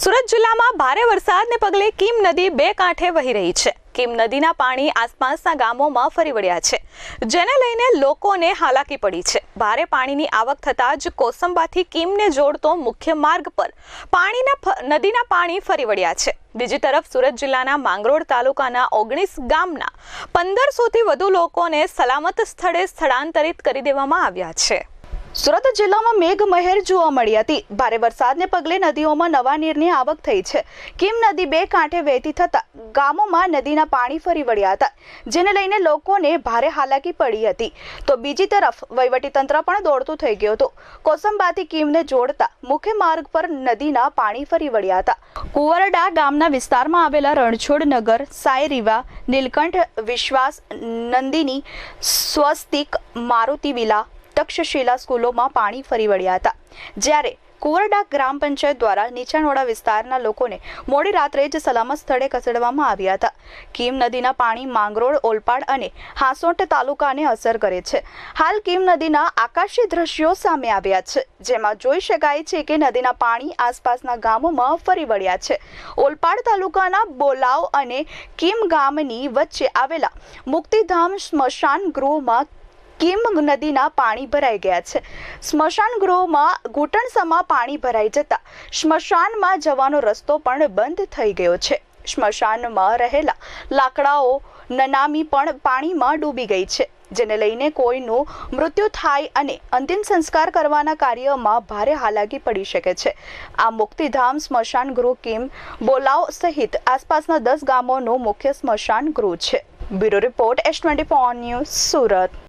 સુરત જિલ્લામાં ભારે વરસાદને પગલે કીમ નદી બે કાંઠે વહી રહી છે. કીમ નદીના પાણી આસપાસના ગામોમાં ફરી વળ્યા છે. જેને લઈને લોકોને હાલાકી પડી છે. ભારે પાણીની આવક થતાં જ કોસંબાથી કીમને જોડતો મુખ્ય માર્ગ પર પાણીના નદીના પાણી ફરી વળ્યા છે. બીજી તરફ સુરત જિલ્લાના માંગરોળ તાલુકાના ઓગણીસ ગામના પંદરસોથી વધુ લોકોને સલામત સ્થળે સ્થળાંતરિત કરી દેવામાં આવ્યા છે. સુરત જિલ્લામાં મેઘ મહેર જોવા મળી હતી. ભારે વરસાદને પગલે નદીઓમાં નવા નીરની આવક થઈ છે. કિમ નદી બે કાંઠે વહેતી થતા ગામોમાં નદીના પાણી ફરી વળ્યા હતા, જેને લઈને લોકોને ભારે હાલાકી પડી હતી. તો બીજી તરફ વહીવટીતંત્ર પણ દોડતું થઈ ગયું હતું. કોસંબાથી કિમને જોડતા મુખ્ય માર્ગ પર નદીના પાણી ફરી વળ્યા હતા. કુંવરડા ગામના વિસ્તારમાં આવેલા રણછોડ નગર, સાયરીવા, નીલકંઠ, વિશ્વાસ, નંદિની, સ્વસ્તિક, મારુતિ વિલા તક્ષશિલા સ્કૂલોમાં પાણી ફરી વળ્યા હતા. જ્યારે કુવરડા ગ્રામ પંચાયત દ્વારા નીચાણવાળા વિસ્તારના લોકોને મોડી રાત્રે જ સલામત સ્થળે ખસેડવામાં આવ્યા હતા. કીમ નદીના પાણી માંગરોળ, ઓલપાડ અને હાંસોટ તાલુકાને અસર કરે છે. હાલ કીમ નદીના આકાશી દ્રશ્યો સામે આવ્યા છે, જેમાં જોઈ શકાય છે કે નદીના પાણી આસપાસના ગામોમાં ફરી વળ્યા છે. ઓલપાડ તાલુકાના બોલાવ અને કીમ ગામની વચ્ચે આવેલા મુક્તિધામ સ્મશાન ગૃહમાં કિમ નદીના પાણી ભરાઈ ગયા છે. સ્મશાન ગૃહમાં ઘૂંટણસમાં પાણી ભરાઈ જતા સ્મશાનમાં જવાનો રસ્તો પણ બંધ થઈ ગયો છે. સ્મશાનમાં રહેલા લાકડાઓ નનામી પણ પાણીમાં ડૂબી ગઈ છે, જેને લઈને કોઈનું મૃત્યુ થાય અને અંતિમ સંસ્કાર કરવાના કાર્યમાં ભારે હાલાકી પડી શકે છે. આ મુક્તિધામ સ્મશાન ગૃહ કિમ બોલાવ સહિત આસપાસના દસ ગામોનું મુખ્ય સ્મશાન ગૃહ છે. Bureau report S twenty news Surat.